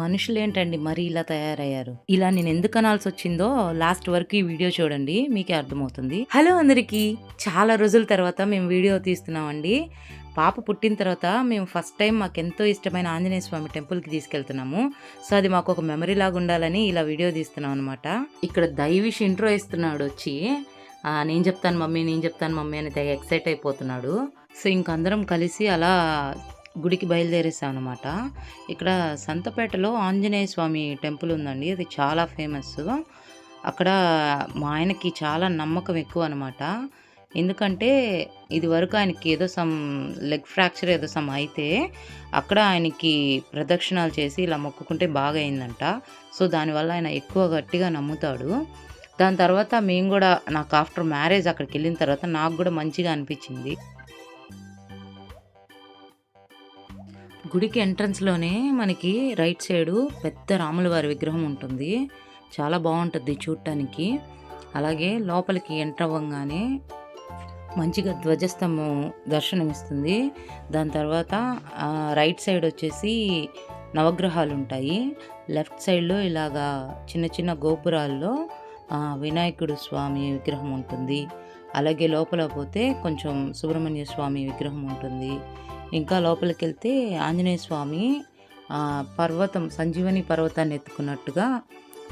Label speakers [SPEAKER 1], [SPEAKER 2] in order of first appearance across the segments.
[SPEAKER 1] మనుషులేంటండి మరి ఇలా తయారయ్యారు? ఇలా నేను ఎందుకు అనాల్సి వచ్చిందో లాస్ట్ వరకు ఈ వీడియో చూడండి మీకే అర్థమవుతుంది. హలో అందరికీ! చాలా రోజుల తర్వాత మేము వీడియో తీస్తున్నామండి. పాప పుట్టిన తర్వాత మేము ఫస్ట్ టైం మాకు ఎంతో ఇష్టమైన ఆంజనేయ స్వామి టెంపుల్కి తీసుకెళ్తున్నాము. సో అది మాకు ఒక మెమరీ లాగా ఉండాలని ఇలా వీడియో తీస్తున్నాం అనమాట ఇక్కడ దైవిష్ ఇంట్రో ఇస్తున్నాడు వచ్చి. నేను చెప్తాను మమ్మీ నేను చెప్తాను మమ్మీ అని తెగ ఎక్సైట్ అయిపోతున్నాడు. సో ఇంకందరం కలిసి అలా గుడికి బయలుదేరేసాం అనమాట ఇక్కడ సంతపేటలో ఆంజనేయ స్వామి టెంపుల్ ఉందండి. అది చాలా ఫేమస్. అక్కడ మా ఆయనకి చాలా నమ్మకం ఎక్కువ అనమాట ఎందుకంటే ఇది వరకు ఆయనకి ఏదో సమ్ లెగ్ ఫ్రాక్చర్ ఏదో సమ్ అయితే అక్కడ ఆయనకి ప్రదక్షిణాలు చేసి ఇలా మొక్కుకుంటే బాగా అయిందంట సో దానివల్ల ఆయన ఎక్కువ గట్టిగా నమ్ముతాడు. దాని తర్వాత మేము కూడా నాకు ఆఫ్టర్ మ్యారేజ్ అక్కడికి వెళ్ళిన తర్వాత నాకు కూడా మంచిగా అనిపించింది. గుడికి ఎంట్రన్స్లోనే మనకి రైట్ సైడు పెద్ద రాముల వారి విగ్రహం ఉంటుంది. చాలా బాగుంటుంది చూడటానికి అలాగే లోపలికి ఎంటర్ అవ్వగానే మంచిగా ధ్వజస్తంభం దర్శనమిస్తుంది. దాని తర్వాత రైట్ సైడ్ వచ్చేసి నవగ్రహాలు ఉంటాయి. లెఫ్ట్ సైడ్లో ఇలాగా చిన్న చిన్న గోపురాల్లో వినాయకుడు స్వామి విగ్రహం ఉంటుంది. అలాగే లోపల పోతే కొంచెం సుబ్రహ్మణ్య స్వామి విగ్రహం ఉంటుంది. ఇంకా లోపలికి వెళ్తే ఆంజనేయ స్వామి పర్వతం సంజీవని పర్వతాన్ని ఎత్తుకున్నట్టుగా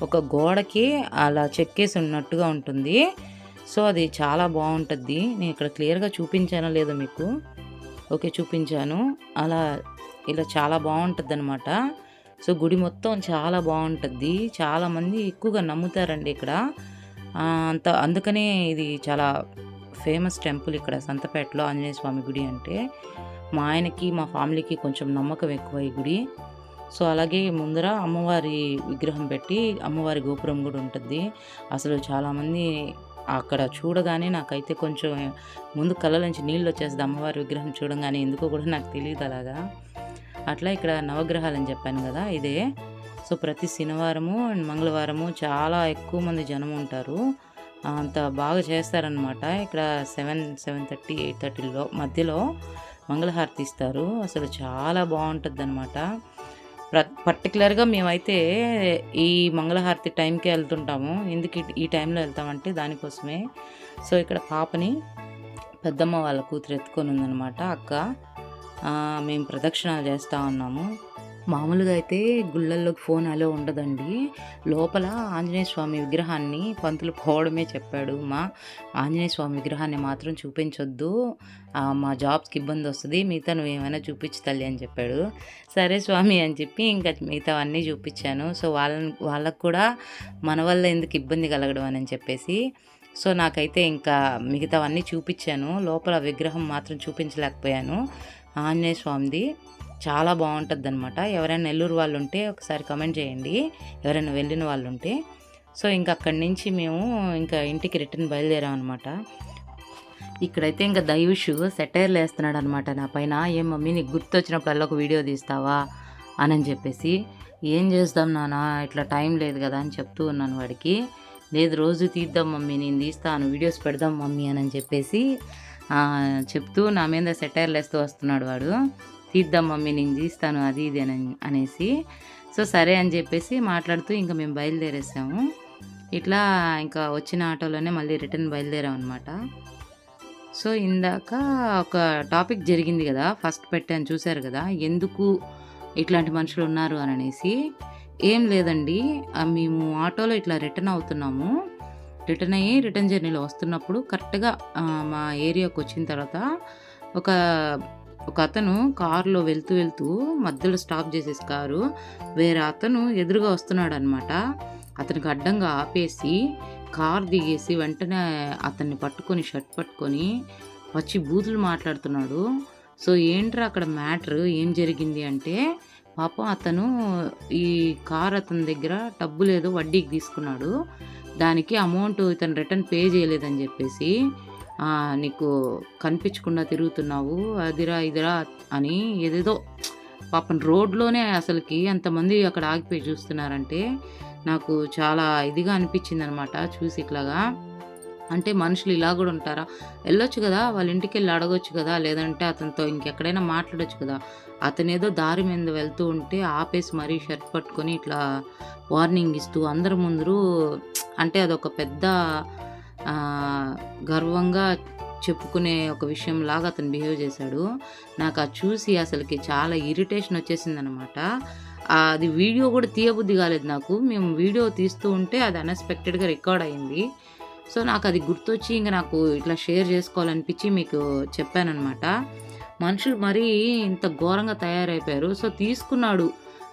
[SPEAKER 1] ఒక గోడకి అలా చెక్కేసి ఉన్నట్టుగా ఉంటుంది. సో అది చాలా బాగుంటుంది నేను ఇక్కడ క్లియర్గా చూపించానో లేదో మీకు? ఓకే చూపించాను. అలా ఇలా చాలా బాగుంటుంది అనమాట సో గుడి మొత్తం చాలా బాగుంటుంది చాలామంది ఎక్కువగా నమ్ముతారండి ఇక్కడ. అంత అందుకనే ఇది చాలా ఫేమస్ టెంపుల్ ఇక్కడ సంతపేటలో ఆంజనేయ స్వామి గుడి అంటే. మా ఆయనకి మా ఫ్యామిలీకి కొంచెం నమ్మకం ఎక్కువ ఈ గుడి. సో అలాగే ముందర అమ్మవారి విగ్రహం పెట్టి అమ్మవారి గోపురం కూడా ఉంటుంది. అసలు చాలామంది అక్కడ చూడగానే నాకైతే కొంచెం ముందు కళ్ళ నుంచి నీళ్ళు వచ్చేస్తుంది అమ్మవారి విగ్రహం చూడగానే. ఎందుకో కూడా నాకు తెలియదు అలాగా. అట్లా ఇక్కడ నవగ్రహాలు అని చెప్పాను కదా ఇదే. సో ప్రతి శనివారము అండ్ మంగళవారము చాలా ఎక్కువ మంది జనం ఉంటారు. అంత బాగా చేస్తారనమాట ఇక్కడ సెవెన్ సెవెన్ థర్టీ ఎయిట్ థర్టీలో మధ్యలో మంగళహారతి ఇస్తారు. అసలు చాలా బాగుంటుంది అనమాట పర్టికులర్గా మేమైతే ఈ మంగళహారతి టైంకే వెళ్తుంటాము. ఎందుకు ఈ- టైంలో వెళ్తామంటే దానికోసమే. సో ఇక్కడ పాపని పెద్దమ్మ వాళ్ళ కూతురు ఎత్తుకొని ఉందన్నమాట. అక్క మేము ప్రదక్షిణాలు చేస్తూ ఉన్నాము. మామూలుగా అయితే గుళ్ళల్లో ఫోన్ అలో ఉండదండి. లోపల ఆంజనేయ స్వామి విగ్రహాన్ని పంతులు పోవడమే చెప్పాడు. మా ఆంజనేయ స్వామి విగ్రహాన్ని మాత్రం చూపించొద్దు. మా జాబ్స్కి ఇబ్బంది వస్తుంది. మిగతా నువ్వు ఏమైనా చూపించు తల్లి అని చెప్పాడు. సరే స్వామి అని చెప్పి ఇంకా మిగతా అన్నీ చూపించాను. సో వాళ్ళని వాళ్ళకు కూడా మన వల్ల ఎందుకు ఇబ్బంది కలగడం అని చెప్పేసి. సో నాకైతే ఇంకా మిగతావన్నీ చూపించాను. లోపల విగ్రహం మాత్రం చూపించలేకపోయాను. ఆంజనేయ స్వామిది. చాలా బాగుంటుంది అనమాట ఎవరైనా నెల్లూరు వాళ్ళు ఉంటే ఒకసారి కమెంట్ చేయండి. ఎవరైనా వెళ్ళిన వాళ్ళు ఉంటే సో ఇంకా అక్కడి నుంచి మేము ఇంకా ఇంటికి రిటర్న్ బయలుదేరాం అనమాట ఇక్కడైతే ఇంకా దైవుషు సెటైర్లు వేస్తున్నాడు అనమాట నా పైన. ఏం మమ్మీ నీకు గుర్తొచ్చినప్పుడల్లా ఒక వీడియో తీస్తావా? అని చెప్పేసి. ఏం చేద్దాం నాన్న? ఇట్లా టైం లేదు కదా అని చెప్తూ ఉన్నాను వాడికి. లేదు రోజు తీద్దాం మమ్మీ నేను తీస్తాను. వీడియోస్ పెడదాం మమ్మీ అని చెప్పేసి చెప్తూ నా మీద సెటైర్లు వేస్తూ వస్తున్నాడు వాడు. తీద్దాం మమ్మీ నేను తీస్తాను అది ఇది అని అనేసి. సో సరే అని చెప్పేసి మాట్లాడుతూ ఇంకా మేము బయలుదేరేసాము. ఇట్లా ఇంకా వచ్చిన ఆటోలోనే మళ్ళీ రిటర్న్ బయలుదేరాం అనమాట సో ఇందాక ఒక టాపిక్ జరిగింది కదా ఫస్ట్ పెట్టాను చూశారు కదా ఎందుకు ఇట్లాంటి మనుషులు ఉన్నారు అని అనేసి. ఏం లేదండి మేము ఆటోలో ఇట్లా రిటర్న్ అవుతున్నాము. రిటర్న్ అయ్యి రిటర్న్ జర్నీలో వస్తున్నప్పుడు కరెక్ట్గా మా ఏరియాకి వచ్చిన తర్వాత ఒక ఒక అతను కారులో వెళ్తూ వెళ్తూ మధ్యలో స్టాప్ చేసేసి కారు వేరే అతను ఎదురుగా వస్తున్నాడు అనమాట అతనికి అడ్డంగా ఆపేసి కార్ దిగేసి వెంటనే అతన్ని పట్టుకొని షర్ట్ పట్టుకొని వచ్చి బూతులు మాట్లాడుతున్నాడు. సో ఏంట్రా అక్కడ మ్యాటర్? ఏం జరిగింది అంటే పాపం అతను ఈ కార్ అతని దగ్గర డబ్బు లేదో వడ్డీకి తీసుకున్నాడు. దానికి అమౌంట్ ఇతను రిటర్న్ పే చేయలేదని చెప్పేసి నీకు కనిపించకుండా తిరుగుతున్నావు అదిరా ఇదిరా అని ఏదేదో పాపం రోడ్లోనే అసలుకి అంతమంది అక్కడ ఆగిపోయి చూస్తున్నారంటే నాకు చాలా ఇదిగా అనిపించింది అనమాట చూసి ఇట్లాగా. అంటే మనుషులు ఇలా కూడా ఉంటారా? వెళ్ళొచ్చు కదా వాళ్ళ ఇంటికి వెళ్ళి అడగొచ్చు కదా లేదంటే అతనితో ఇంకెక్కడైనా మాట్లాడొచ్చు కదా. అతను ఏదో దారి మీద వెళ్తూ ఉంటే ఆపేసి మరీ షర్ట్ పట్టుకొని ఇట్లా వార్నింగ్ ఇస్తూ అందరి ముందరు అంటే అదొక పెద్ద గర్వంగా చెప్పుకునే ఒక విషయం లాగా అతను బిహేవ్ చేశాడు. నాకు అది చూసి అసలుకి చాలా ఇరిటేషన్ వచ్చేసింది అనమాట అది వీడియో కూడా తీయబుద్ధి కాలేదు నాకు. మేము వీడియో తీస్తూ ఉంటే అది అన్ఎక్స్పెక్టెడ్గా రికార్డ్ అయింది. సో నాకు అది గుర్తొచ్చి ఇంకా నాకు ఇట్లా షేర్ చేసుకోవాలనిపించి మీకు చెప్పానమాట మనుషులు మరీ ఇంత ఘోరంగా తయారైపోయారు. సో తీసుకున్నాడు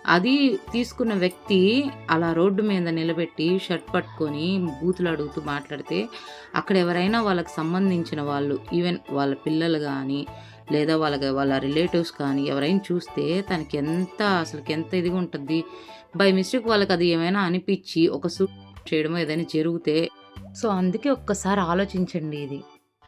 [SPEAKER 1] అది తీసుకున్న వ్యక్తి అలా రోడ్డు మీద నిలబెట్టి షర్ట్ పట్టుకొని బూతులు అడుగుతూ మాట్లాడితే అక్కడ ఎవరైనా వాళ్ళకి సంబంధించిన వాళ్ళు ఈవెన్ వాళ్ళ పిల్లలు కానీ లేదా వాళ్ళకి వాళ్ళ రిలేటివ్స్ కానీ ఎవరైనా చూస్తే తనకి ఎంత అసలుకి ఎంత ఇదిగా ఉంటుంది? బై మిస్టేక్ వాళ్ళకి అది ఏమైనా అనిపించి ఒక సూట్ చేయడమో ఏదైనా జరిగితే సో అందుకే ఒక్కసారి ఆలోచించండి ఇది.